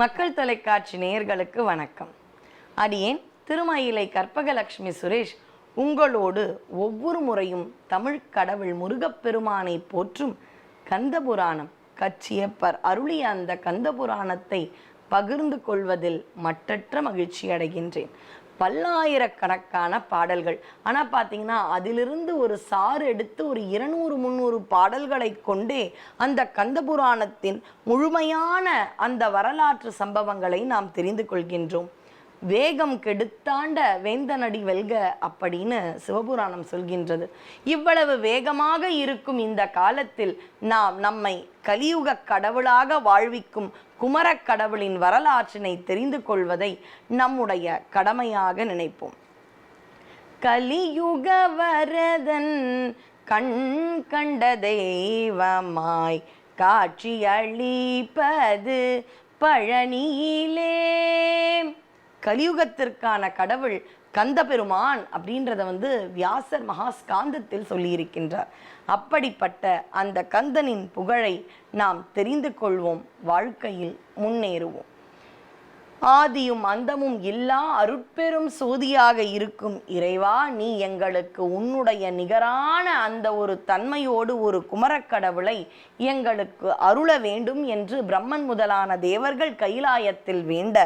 மக்கள் தொலைக்காட்சி நேயர்களுக்கு வணக்கம். அடியேன் திருமயிலை கற்பகலட்சுமி சுரேஷ் உங்களோடு ஒவ்வொரு முறையும் தமிழ் கடவுள் முருகப்பெருமானை போற்றும் கந்தபுராணம். கச்சியப்பர் அருளிய அந்த கந்தபுராணத்தை பகிர்ந்து கொள்வதில் மட்டற்ற மகிழ்ச்சி அடைகின்றேன். பல்லாயிரக்கணக்கான பாடல்கள். ஆனால் பார்த்தீங்கன்னா அதிலிருந்து ஒரு சாறு எடுத்து ஒரு இருநூறு முந்நூறு பாடல்களை கொண்டே அந்த கந்தபுராணத்தின் முழுமையான அந்த வரலாற்று சம்பவங்களை நாம் தெரிந்து கொள்கின்றோம். வேகம் கெடுத்தாண்ட வேந்தனடி வெல்க அப்படின்னு சிவபுராணம் சொல்கின்றது. இவ்வளவு வேகமாக இருக்கும் இந்த காலத்தில் நாம் நம்மை கலியுக கடவுளாக வாழ்விக்கும் குமரக் கடவுளின் வரலாற்றினை தெரிந்து கொள்வதை நம்முடைய கடமையாக நினைப்போம். கலியுக வரதன் கண் கண்ட தெய்வமாய் காட்சி அளிப்பது பழனியிலே. கலியுகத்திற்கான கடவுள் கந்த பெருமான் அப்படின்றத வந்து வியாசர் மகாஸ்காந்தத்தில் சொல்லியிருக்கின்றார். அப்படிப்பட்ட அந்த கந்தனின் புகழை நாம் தெரிந்து கொள்வோம் வாழ்க்கையில் முன்னேறுவோம். ஆதியும் அந்தமும் இல்லா அருட்பெரும் சோதியாக இருக்கும் இறைவா நீ எங்களுக்கு உன்னுடைய நிகரான அந்த ஒரு தன்மையோடு ஒரு குமரக்கடவுளை எங்களுக்கு அருள வேண்டும் என்று பிரம்மன் முதலான தேவர்கள் கைலாயத்தில் வேண்ட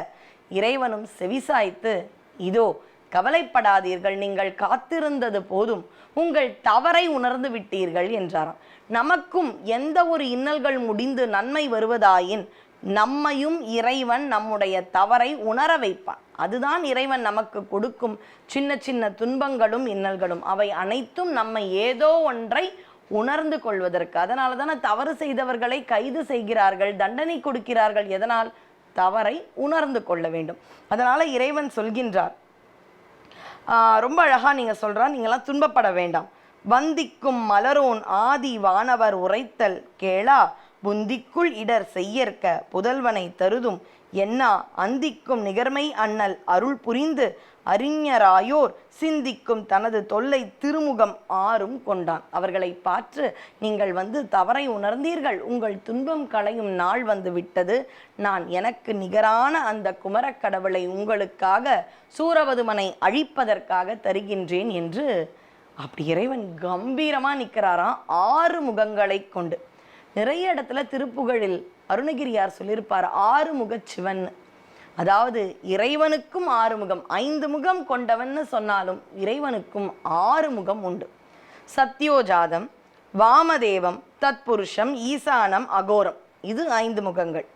இறைவனும் செவிசாய்த்து இதோ கவலைப்படாதீர்கள் நீங்கள் காத்திருந்தது போதும். உங்கள் தவறை உணர்ந்து விட்டீர்கள் என்றாராம். நமக்கும் எந்த ஒரு இன்னல்கள் முடிந்து நன்மை வருவதாயின் நம்மையும் இறைவன் நம்முடைய தவறை உணர வைப்பான். அதுதான் இறைவன் நமக்கு கொடுக்கும் சின்ன சின்ன துன்பங்களும் இன்னல்களும். அவை அனைத்தும் நம்மை ஏதோ ஒன்றை உணர்ந்து கொள்வதற்கு. அதனால தானே தவறு செய்தவர்களை கைது செய்கிறார்கள் தண்டனை கொடுக்கிறார்கள். எதனால்? தவறை உணர்ந்து கொள்ள வேண்டும். அதனால் இறைவன் சொல்கின்றார் ரொம்ப அழகாக நீங்கள் சொல்கிறா நீங்களாம் துன்பப்பட வேண்டாம். வந்திக்கும் மலரோன் ஆதி வானவர் உரைத்தல் கேளா. புந்திக்குள் இடர் செய்யற்க புதல்வனை தருதும் என்னா அந்திக்கும் நிகர்மை அண்ணல் அருள் புரிந்து அறிஞராயோர் சிந்திக்கும் தனது தொல்லை திருமுகம் ஆறும் கொண்டான். அவர்களை பார்த்து நீங்கள் வந்து தவறை உணர்ந்தீர்கள். உங்கள் துன்பம் களையும் நாள் வந்து விட்டது. நான் எனக்கு நிகரான அந்த குமரக் கடவுளை உங்களுக்காக சூரவதுமனை அழிப்பதற்காக தருகின்றேன் என்று அப்படி இறைவன் கம்பீரமாக நிற்கிறாராம். ஆறு முகங்களை கொண்டு நிறைய இடத்துல திருப்புகழில் அருணகிரியார் சொல்லியிருப்பார் ஆறுமுக சிவன். அதாவது இறைவனுக்கும் ஆறு முகம் ஐந்து முகம் கொண்டவன்னு சொன்னாலும் இறைவனுக்கும் ஆறு முகம் உண்டு. சத்யோஜாதம் வாமதேவம் தத்புருஷம் ஈசானம் அகோரம். இது ஐந்து முகங்கள்.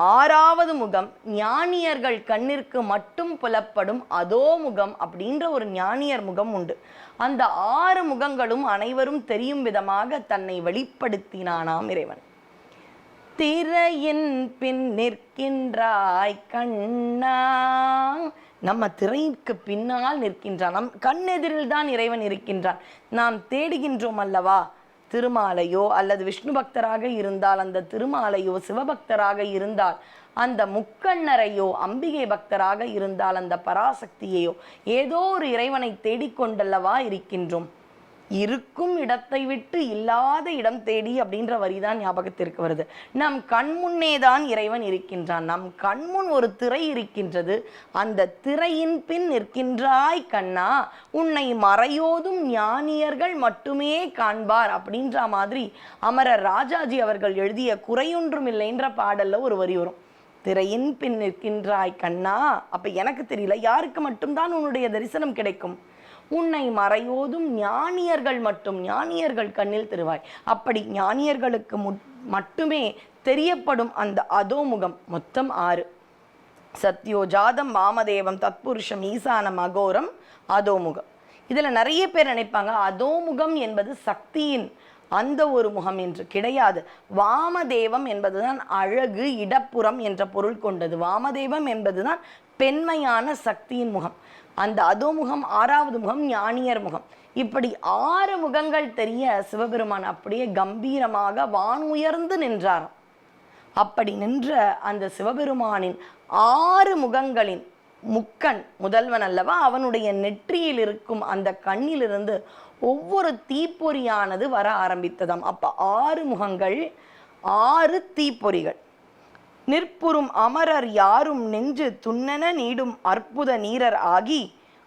ஆறாவது முகம் ஞானியர்கள் கண்ணிற்கு மட்டும் புலப்படும் அதோ முகம் அப்படின்ற ஒரு ஞானியர் முகம் உண்டு. அந்த ஆறு முகங்களும் அனைவரும் தெரியும் விதமாக தன்னை வெளிப்படுத்தினானாம் இறைவன். திரையின் பின் நிற்கின்றாய் கண்ணா. நம்ம திரைக்கு பின்னால் நிற்கின்றான். நம் கண்ணெதிரில் தான் இறைவன் இருக்கின்றான். நாம் தேடுகின்றோம் அல்லவா? திருமாலையோ அல்லது விஷ்ணு பக்தராக இருந்தால் அந்த திருமாலையோ சிவபக்தராக இருந்தால் அந்த முக்கண்ணரையோ அம்பிகை பக்தராக இருந்தால் அந்த பராசக்தியையோ ஏதோ ஒரு இறைவனை தேடிக்கொண்டல்லவா இருக்கின்றோம். இருக்கும் இடத்தை விட்டு இல்லாத இடம் தேடி அப்படின்ற வரி தான் ஞாபகத்திற்கு வருது. நம் கண்முன்னே தான் இறைவன் இருக்கின்றான். நம் கண்முன் ஒரு திரை இருக்கின்றது. அந்த திரையின் பின் நிற்கின்றாய் கண்ணா உன்னை மறையோதும் ஞானியர்கள் மட்டுமே காண்பார் அப்படின்ற மாதிரி அமரர் ராஜாஜி அவர்கள் எழுதிய குறையொன்றும் இல்லைன்ற பாடல்ல ஒரு வரி வரும். திரையின் பின் நிற்கின்றாய் கண்ணா அப்ப எனக்கு தெரியல யாருக்கு மட்டும்தான் உன்னுடைய தரிசனம் கிடைக்கும்? உன்னை மறையோதும் ஞானியர்கள் மட்டும் ஞானியர்கள் கண்ணில் திருவாய். அப்படி ஞானியர்களுக்கு முட்- மட்டுமே தெரியப்படும் அந்த அதோமுகம். மொத்தம் ஆறு. சத்யோ ஜாதம் வாமதேவம் தத்புருஷம் ஈசானம் அகோரம் அதோமுகம். இதில் நிறைய பேர் நினைப்பாங்க அதோமுகம் என்பது சக்தியின் அந்த ஒரு முகம் என்று கிடையாது. வாமதேவம் என்பதுதான் அழகு இடப்புறம் என்ற பொருள் கொண்டது. வாமதேவம் என்பதுதான் பெண்மையான சக்தியின் முகம். அந்த அதோமுகம் ஆறாவது முகம் ஞானியர் முகம். இப்படி ஆறு முகங்கள் தெரிய சிவபெருமான் அப்படியே கம்பீரமாக வானுயர்ந்து நின்றாராம். அப்படி நின்ற அந்த சிவபெருமானின் ஆறு முகங்களின் முக்கண் முதல்வன் அல்லவா? அவனுடைய நெற்றியில் இருக்கும் அந்த கண்ணிலிருந்து ஒவ்வொரு தீப்பொறியானது வர ஆரம்பித்ததாம். அப்போ ஆறு முகங்கள் ஆறு தீப்பொறிகள். நிற்புறும் அமரர் யாரும் நெஞ்சு துண்ணென நீடும் அற்புத நீரர் ஆகி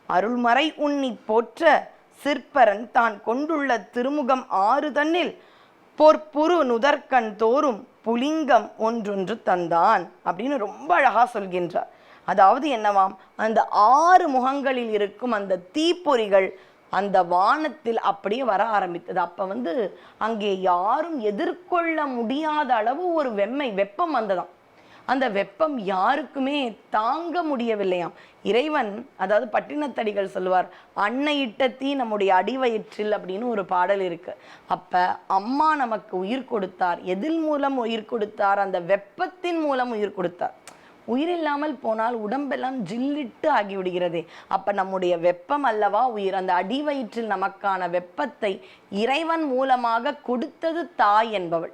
அருள்மறை உண்ணி போற்ற சிற்பரன் தான் கொண்டுள்ள திருமுகம் ஆறு தன்னில் பொற்புரு நுதற்கண் தோறும் புலிங்கம் ஒன்றொன்று தந்தான் அப்படின்னு ரொம்ப அழகாக சொல்கின்றார். அதாவது என்னவாம்? அந்த ஆறு முகங்களில் இருக்கும் அந்த தீப்பொறிகள் அந்த வானத்தில் அப்படியே வர ஆரம்பித்தது. அப்போ வந்து அங்கே யாரும் எதிர்கொள்ள முடியாத அளவு ஒரு வெம்மை வெப்பம் வந்ததாம். அந்த வெப்பம் யாருக்குமே தாங்க முடியவில்லையாம். இறைவன் அதாவது பட்டினத்தடிகள் சொல்லுவார் அன்னையிட்ட தீ நம்முடைய அடிவயிற்றில் அப்படின்னு ஒரு பாடல் இருக்கு. அப்ப அம்மா நமக்கு உயிர் கொடுத்தார். எதில் மூலம் உயிர் கொடுத்தார்? அந்த வெப்பத்தின் மூலம் உயிர் கொடுத்தார். உயிரில்லாமல் போனால் உடம்பெல்லாம் ஜில்லிட்டு ஆகிவிடுகிறது. அப்ப நம்முடைய வெப்பம் அல்லவா உயிர்? அந்த அடிவயிற்றில் நமக்கான வெப்பத்தை இறைவன் மூலமாக கொடுத்தது தாய் என்பவள்.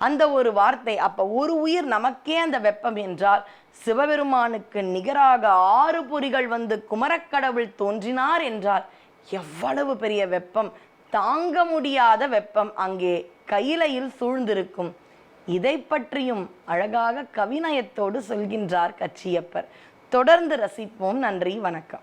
அந்த ஒரு வார்த்தை அப்ப ஒரு உயிர் நமக்கே அந்த வெப்பம் என்றால் சிவபெருமானுக்கு நிகராக ஆறு பொறிகள் வந்து குமரக்கடவுள் தோன்றினார் என்றால் எவ்வளவு பெரிய வெப்பம்? தாங்க முடியாத வெப்பம் அங்கே கையிலையில் சூழ்ந்திருக்கும். இதை பற்றியும் அழகாக கவிநயத்தோடு சொல்கின்றார் கச்சியப்பர். தொடர்ந்து ரசிப்போம். நன்றி. வணக்கம்.